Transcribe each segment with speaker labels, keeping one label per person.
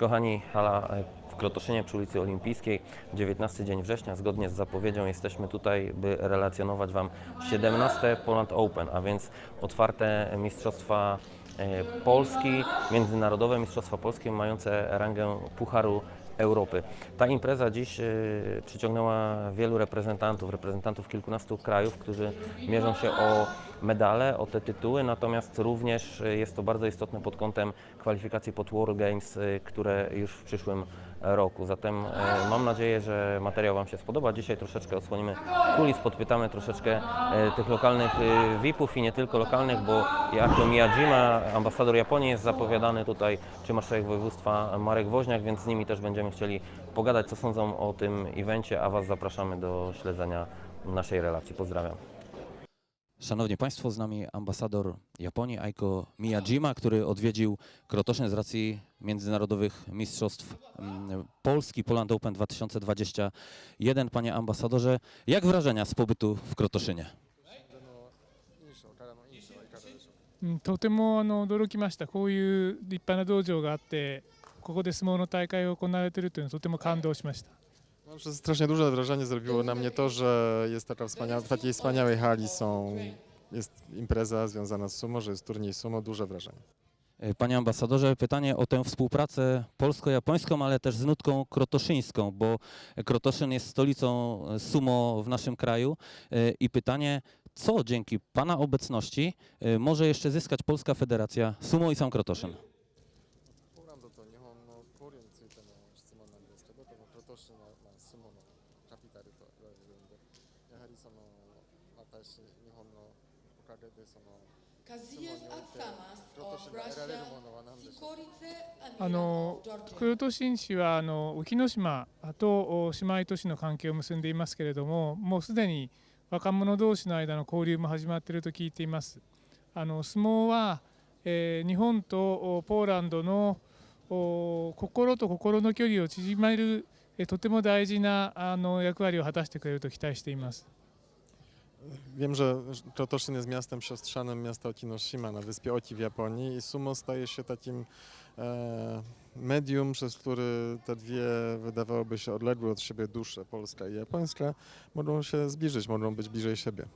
Speaker 1: kochani, hala e, w Krotoszynie przy ulicy Olimpijskiej, 19 dzień września. Zgodnie z zapowiedzią jesteśmy tutaj, by relacjonować Wam 17 Poland Open, a więc otwarte mistrzostwa e, Polski, międzynarodowe mistrzostwa polskie mające rangę Pucharu Europy. Ta impreza dziś e, przyciągnęła wielu reprezentantów, reprezentantów kilkunastu krajów, którzy mierzą się o medale, o te tytuły, natomiast również e, jest to bardzo istotne pod kątem kwalifikacji pod World Games, e, które już w przyszłym roku. Zatem mam nadzieję, że materiał Wam się spodoba. Dzisiaj troszeczkę odsłonimy kulis, podpytamy troszeczkę tych lokalnych VIP-ów i nie tylko lokalnych, bo Akio Miyajima, ambasador Japonii jest zapowiadany tutaj, czy marszałek województwa Marek Woźniak, więc z nimi też będziemy chcieli pogadać, co sądzą o tym evencie, a Was zapraszamy do śledzenia naszej relacji. Pozdrawiam.
Speaker 2: Szanowni Państwo, z nami ambasador Japonii Aiko Miyajima, który odwiedził Krotoszyn z racji międzynarodowych mistrzostw mm, Polski Poland Open 2021. Panie ambasadorze, jak wrażenia z pobytu w Krotoszynie?
Speaker 3: 印象からの印象はいかがでしょうか
Speaker 4: うんとてもあの驚きました、こういう立派な道場があって、 ここで相撲の大会が行われているというのはとても感動しました。
Speaker 3: No, że strasznie duże wrażenie zrobiło na mnie to, że jest taka wspania- w takiej wspaniałej hali są, jest impreza związana z sumo, że jest turniej sumo, duże wrażenie.
Speaker 2: E, Panie ambasadorze, pytanie o tę współpracę polsko-japońską, ale też z nutką krotoszyńską, bo Krotoszyn jest stolicą e, sumo w naszym kraju E, i pytanie, co dzięki Pana obecności e, może jeszcze zyskać Polska Federacja Sumo i sam Krotoszyn?
Speaker 3: あの
Speaker 5: Georgia.
Speaker 4: 黒戸新市はあの沖ノ島とお姉妹都市の関係を結んでいますけれども、もうすでに若者同士の間の交流も始まっていると聞いています。あの相撲は、えー日本とおポーランドのお心と心の距離を縮めるえーとても大事なあの役割を果たしてくれると期待しています。
Speaker 3: Wiem, że Krotoszyn jest miastem siostrzanym miasta Okinoshima na wyspie Oki w Japonii i sumo staje się takim e, medium, przez który te dwie wydawałoby się odległe od siebie dusze, polska i japońska, mogą się zbliżyć, mogą być bliżej siebie.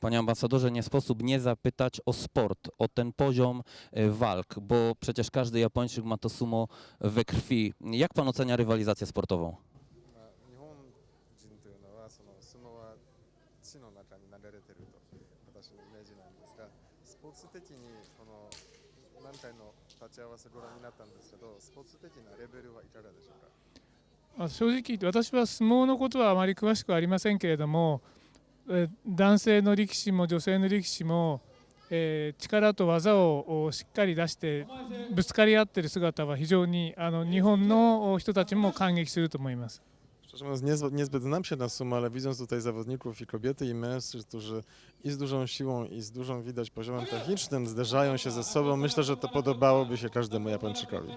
Speaker 2: Panie ambasadorze, nie sposób nie zapytać o sport, o ten poziom e, walk, bo przecież każdy Japończyk ma to sumo we krwi. Jak pan ocenia rywalizację sportową?
Speaker 3: 立ち合わせご覧になったんですけどスポーツ的なレベルはいかがでしょうか？
Speaker 4: まあ、正直言って私は相撲のことはあまり詳しくありませんけれども、え男性の力士も女性の力士も、えー力と技をしっかり出してぶつかり合っている姿は非常にあの日本の人たちも感激すると思います。
Speaker 3: Szczerze mówiąc, niezbyt, niezbyt znam się na sumo, ale widząc tutaj zawodników i kobiety i mężczyzn, którzy i z dużą siłą i z dużą widać poziomem technicznym zderzają się ze sobą, myślę, że to podobałoby się każdemu Japończykowi.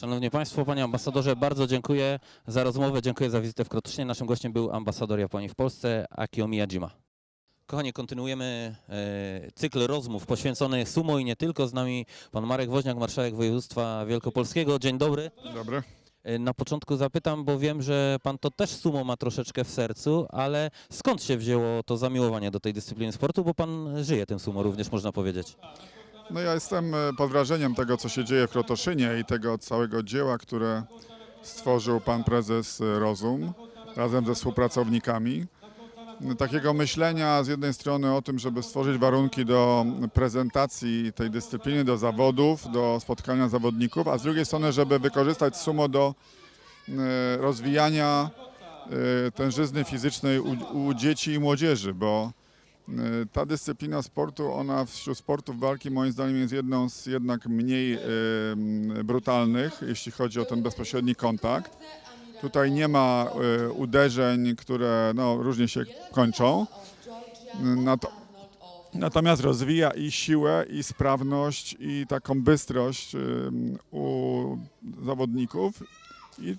Speaker 2: Szanowni Państwo, Panie ambasadorze, bardzo dziękuję za rozmowę, dziękuję za wizytę w Krotoszynie. Naszym gościem był ambasador Japonii w Polsce, Akio Miyajima. Kochani, kontynuujemy e, cykl rozmów poświęcony sumo i nie tylko. Z nami pan Marek Woźniak, marszałek województwa wielkopolskiego. Dzień dobry.
Speaker 6: Dobry.
Speaker 2: E, Na początku zapytam, bo wiem, że pan to też sumo ma troszeczkę w sercu, ale skąd się wzięło to zamiłowanie do tej dyscypliny sportu, bo pan żyje tym sumo również, można powiedzieć.
Speaker 6: No ja jestem e, pod wrażeniem tego, co się dzieje w Krotoszynie i tego całego dzieła, które stworzył pan prezes e, Rozum razem ze współpracownikami. Takiego myślenia z jednej strony o tym, żeby stworzyć warunki do prezentacji tej dyscypliny, do zawodów, do spotkania zawodników, a z drugiej strony, żeby wykorzystać sumo do e, rozwijania e, tężyzny fizycznej u, u dzieci i młodzieży, bo E, Ta dyscyplina sportu, ona wśród sportów walki moim zdaniem jest jedną z jednak mniej brutalnych, jeśli chodzi o ten bezpośredni kontakt. Tutaj nie ma e, uderzeń, które no, różnie się kończą. Nato- Natomiast rozwija i siłę, i sprawność, i taką bystrość u zawodników. I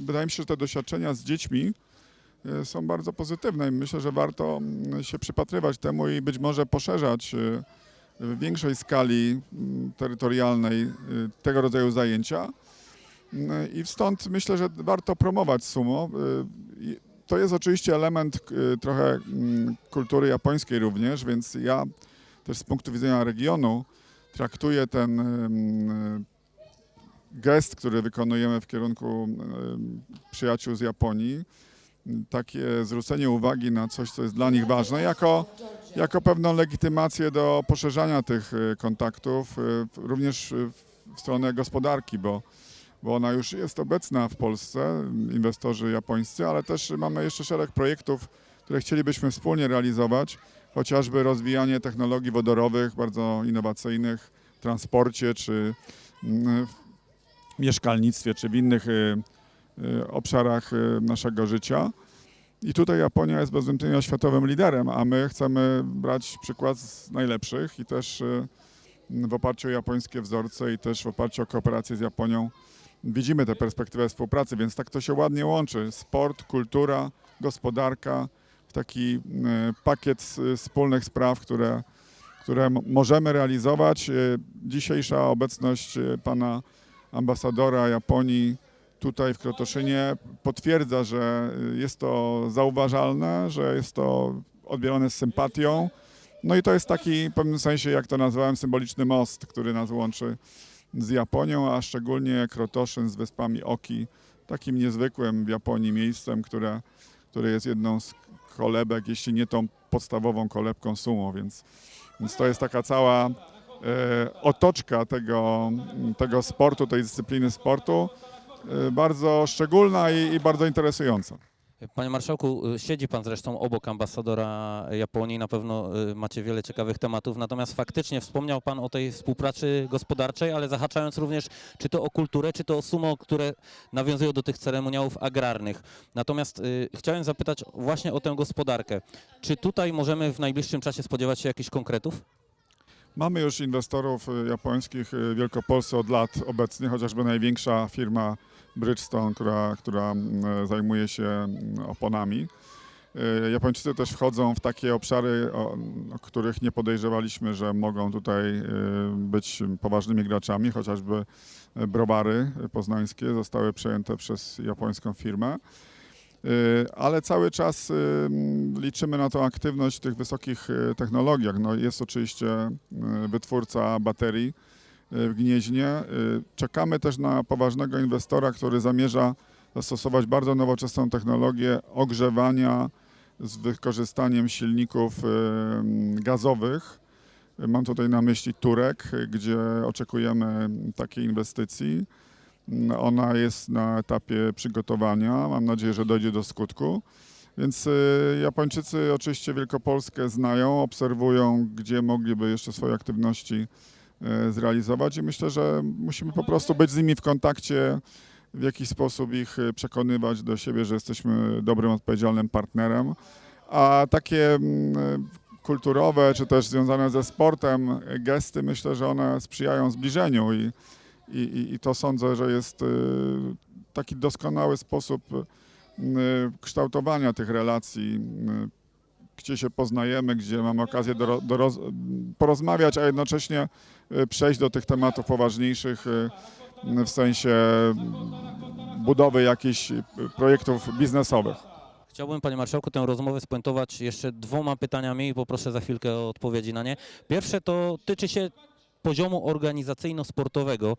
Speaker 6: wydaje mi się, że te doświadczenia z dziećmi e, są bardzo pozytywne i myślę, że warto mm, się przypatrywać temu i być może poszerzać e, w większej skali mm, terytorialnej tego rodzaju zajęcia. Mm, I stąd myślę, że warto promować sumo. Y, To jest oczywiście element y, trochę mm, kultury japońskiej również, więc ja też z punktu widzenia regionu traktuję ten ym, gest, który wykonujemy w kierunku przyjaciół z Japonii, takie zwrócenie uwagi na coś, co jest dla nich ważne, jako, jako pewną legitymację do poszerzania tych y, kontaktów, y, również y, w stronę gospodarki, bo, bo ona już jest obecna w Polsce, inwestorzy japońscy, ale też mamy jeszcze szereg projektów, które chcielibyśmy wspólnie realizować, chociażby rozwijanie technologii wodorowych, bardzo innowacyjnych w transporcie, czy mm, w mieszkalnictwie, czy w innych y, y, obszarach y, naszego życia. I tutaj Japonia jest bez wątpienia światowym liderem, a my chcemy brać przykład z najlepszych i też w oparciu o japońskie wzorce i też w oparciu o kooperację z Japonią widzimy tę perspektywę współpracy, więc tak to się ładnie łączy. Sport, kultura, gospodarka, taki y, pakiet wspólnych spraw, które, które możemy realizować. Y, Dzisiejsza obecność y, pana ambasadora Japonii tutaj w Krotoszynie potwierdza, że jest to zauważalne, że jest to odbierane z sympatią. No i to jest taki w pewnym sensie, jak to nazwałem, symboliczny most, który nas łączy z Japonią, a szczególnie Krotoszyn z wyspami Oki, takim niezwykłym w Japonii miejscem, które, które jest jedną z kolebek, jeśli nie tą podstawową kolebką sumo, więc, więc to jest taka cała e, otoczka tego, tego sportu, tej dyscypliny sportu, e, bardzo szczególna i, i bardzo interesująca.
Speaker 2: Panie marszałku, y, siedzi pan zresztą obok ambasadora Japonii, na pewno y, macie wiele ciekawych tematów, natomiast faktycznie wspomniał pan o tej współpracy gospodarczej, ale zahaczając również czy to o kulturę, czy to o sumo, które nawiązują do tych ceremoniałów agrarnych. Natomiast y, chciałem zapytać właśnie o tę gospodarkę. Czy tutaj możemy w najbliższym czasie spodziewać się jakichś konkretów?
Speaker 6: Mamy już inwestorów y, japońskich w Wielkopolsce od lat obecnie, chociażby największa firma Bridgestone, która, która mm, zajmuje się mm, oponami. Y, Japończycy też wchodzą w takie obszary, o, o których nie podejrzewaliśmy, że mogą tutaj y, być poważnymi graczami, chociażby y, browary poznańskie zostały przejęte przez japońską firmę. Ale cały czas y, m, liczymy na tą aktywność w tych wysokich technologiach. No, jest oczywiście wytwórca baterii w Gnieźnie. Y, Czekamy też na poważnego inwestora, który zamierza zastosować bardzo nowoczesną technologię ogrzewania z wykorzystaniem silników y, m, gazowych. Y, Mam tutaj na myśli Turek, y, gdzie oczekujemy takiej inwestycji. Mm, Ona jest na etapie przygotowania. Mam nadzieję, że dojdzie do skutku. Więc y, Japończycy oczywiście Wielkopolskę znają, obserwują, gdzie mogliby jeszcze swoje aktywności y, zrealizować i myślę, że musimy po prostu być z nimi w kontakcie, w jakiś sposób ich y, przekonywać do siebie, że jesteśmy dobrym, odpowiedzialnym partnerem. A takie mm, kulturowe, czy też związane ze sportem gesty, myślę, że one sprzyjają zbliżeniu i i, i, to sądzę, że jest taki doskonały sposób kształtowania tych relacji, gdzie się poznajemy, gdzie mamy okazję do, do roz, porozmawiać, a jednocześnie y, przejść do tych tematów poważniejszych y, w sensie budowy jakichś y, projektów biznesowych.
Speaker 2: Chciałbym, panie marszałku, tę rozmowę spuentować jeszcze dwoma pytaniami i poproszę za chwilkę o odpowiedzi na nie. Pierwsze to tyczy się poziomu organizacyjno-sportowego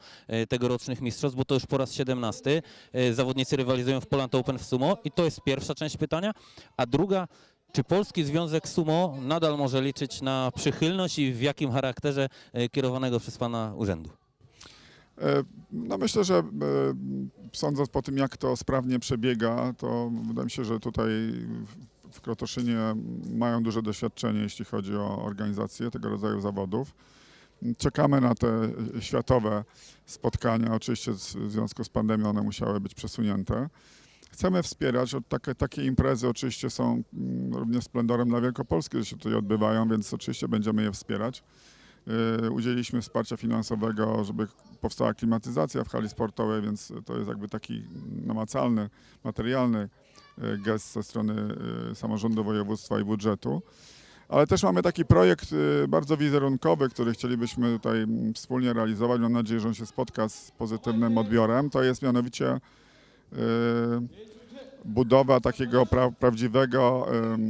Speaker 2: tegorocznych mistrzostw, bo to już po raz 17. E, Zawodnicy rywalizują w Poland Open w sumo i to jest pierwsza część pytania. A druga, czy Polski Związek Sumo nadal może liczyć na przychylność i w jakim charakterze e, kierowanego przez pana urzędu?
Speaker 6: E, No myślę, że e, sądząc po tym, jak to sprawnie przebiega, to wydaje mi się, że tutaj w- Krotoszynie mają duże doświadczenie, jeśli chodzi o organizację tego rodzaju zawodów. Czekamy na te światowe spotkania. Oczywiście w związku z pandemią one musiały być przesunięte. Chcemy wspierać, takie, takie imprezy oczywiście są mm, również splendorem dla Wielkopolski, że się tutaj odbywają, więc oczywiście będziemy je wspierać. E, Udzieliliśmy wsparcia finansowego, żeby powstała klimatyzacja w hali sportowej, więc to jest jakby taki namacalny, materialny e, gest ze strony e, samorządu województwa i budżetu. Ale też mamy taki projekt y, bardzo wizerunkowy, który chcielibyśmy tutaj mm, wspólnie realizować. Mam nadzieję, że on się spotka z pozytywnym odbiorem. To jest mianowicie y, budowa takiego pra, prawdziwego,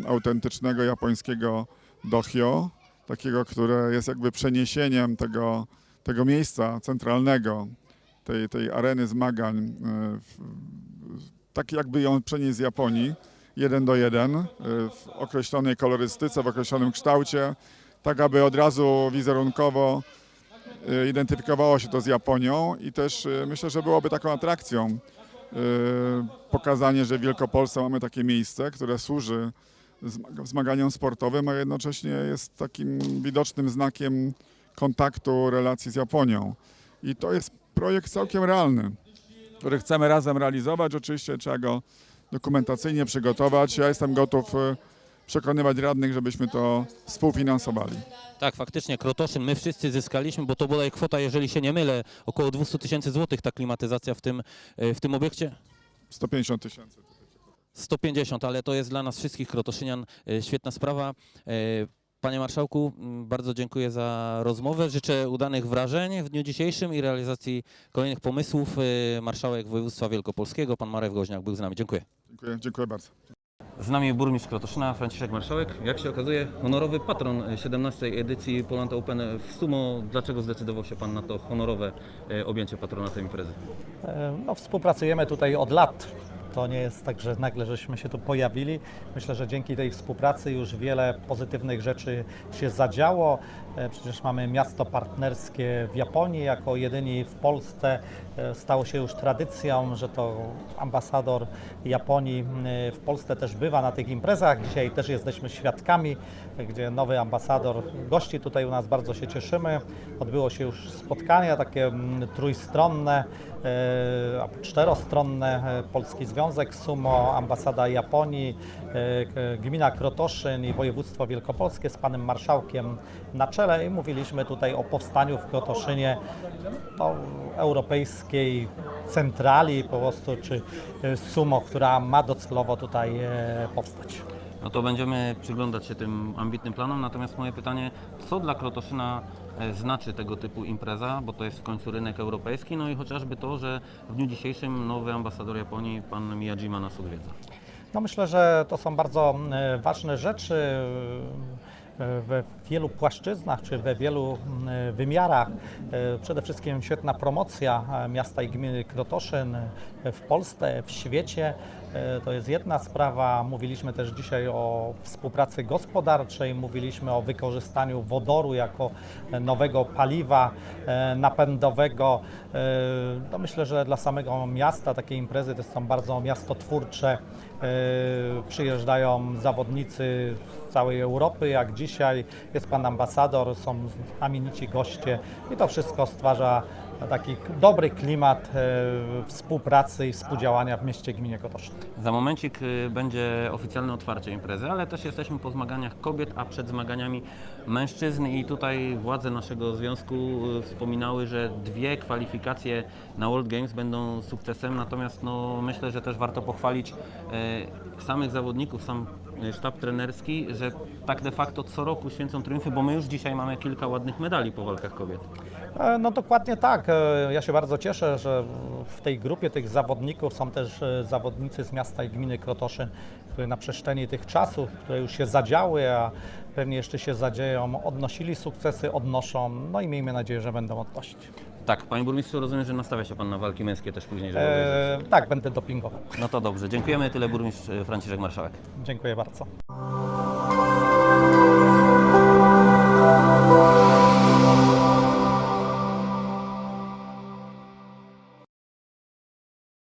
Speaker 6: autentycznego japońskiego dohyo, takiego, które jest jakby przeniesieniem tego, tego miejsca centralnego, tej, tej areny zmagań, y, tak jakby ją przenieść z Japonii, jeden do jeden, y, w określonej kolorystyce, w określonym kształcie, tak aby od razu wizerunkowo y, identyfikowało się to z Japonią i też y, myślę, że byłoby taką atrakcją. y, pokazanie, że w Wielkopolsce mamy takie miejsce, które służy zmag- zmaganiom sportowym, a jednocześnie jest takim widocznym znakiem kontaktu, relacji z Japonią. I to jest projekt całkiem realny, który chcemy razem realizować. Oczywiście trzeba go dokumentacyjnie przygotować. Ja jestem gotów y, przekonywać radnych, żebyśmy to współfinansowali.
Speaker 2: Tak, faktycznie Krotoszyn, my wszyscy zyskaliśmy, bo to bodaj kwota, jeżeli się nie mylę, około 200 tysięcy złotych ta klimatyzacja w tym, e, w tym obiekcie.
Speaker 6: 150 tysięcy.
Speaker 2: 150, ale to jest dla nas wszystkich krotoszynian e, świetna sprawa. E, Panie Marszałku, bardzo dziękuję za rozmowę. Życzę udanych wrażeń w dniu dzisiejszym i realizacji kolejnych pomysłów. Marszałek Województwa Wielkopolskiego, pan Marek Woźniak był z nami. Dziękuję.
Speaker 6: Dziękuję, dziękuję bardzo.
Speaker 1: Z nami burmistrz Krotoszyna, Franciszek Marszałek. Jak się okazuje, honorowy patron 17. edycji Poland Open w Sumo. Dlaczego zdecydował się Pan na to honorowe e, objęcie patronatem imprezy?
Speaker 7: E, No, współpracujemy tutaj od lat. To nie jest tak, że nagle żeśmy się tu pojawili. Myślę, że dzięki tej współpracy już wiele pozytywnych rzeczy się zadziało. E, Przecież mamy miasto partnerskie w Japonii, jako jedyni w Polsce. E, Stało się już tradycją, że to ambasador Japonii w Polsce też bywa na tych imprezach. Dzisiaj też jesteśmy świadkami, gdzie nowy ambasador gości tutaj u nas. Bardzo się cieszymy. Odbyło się już spotkania takie trójstronne, e, a czterostronne. E, Polski Związek Sumo, ambasada Japonii, e, gmina Krotoszyn i województwo wielkopolskie z panem marszałkiem na czele i mówiliśmy tutaj o powstaniu w Krotoszynie no, europejskiej centrali po prostu, czy sumo, która ma docelowo tutaj powstać.
Speaker 1: No to będziemy przyglądać się tym ambitnym planom, natomiast moje pytanie, co dla Krotoszyna e, znaczy tego typu impreza, bo to jest w końcu rynek europejski, no i chociażby to, że w dniu dzisiejszym nowy ambasador Japonii, pan Miyajima nas odwiedza.
Speaker 7: No myślę, że to są bardzo e, ważne rzeczy e, we wielu płaszczyznach czy we wielu wymiarach. Przede wszystkim świetna promocja miasta i gminy Krotoszyn w Polsce, w świecie. E, To jest jedna sprawa. Mówiliśmy też dzisiaj o współpracy gospodarczej, mówiliśmy o wykorzystaniu wodoru jako e, nowego paliwa e, napędowego. No myślę, że dla samego miasta takie imprezy to są bardzo miastotwórcze. Przyjeżdżają zawodnicy z całej Europy, jak dzisiaj jest pan ambasador, są znamienici goście i to wszystko stwarza taki dobry klimat e, współpracy i współdziałania w mieście gminie Kotoszyn.
Speaker 1: Za momencik y, będzie oficjalne otwarcie imprezy, ale też jesteśmy po zmaganiach kobiet, a przed zmaganiami mężczyzn i tutaj władze naszego związku y, wspominały, że dwie kwalifikacje na World Games będą sukcesem, natomiast no, myślę, że też warto pochwalić samych zawodników, sam sztab trenerski, że tak de facto co roku święcą triumfy, bo my już dzisiaj mamy kilka ładnych medali po walkach kobiet.
Speaker 7: E, No dokładnie tak. E, Ja się bardzo cieszę, że w tej grupie tych zawodników są też e, zawodnicy z miasta i gminy Krotoszyn, które na przestrzeni tych czasów, które już się zadziały, a pewnie jeszcze się zadzieją, odnosili sukcesy, odnoszą, no i miejmy nadzieję, że będą odnosić.
Speaker 1: Tak, panie burmistrzu, rozumiem, że nastawia się pan na walki męskie też później, żeby obejrzeć.
Speaker 7: E, tak, będę dopingował.
Speaker 1: No to dobrze, dziękujemy, tyle burmistrz y, Franciszek Marszałek.
Speaker 7: Dziękuję bardzo.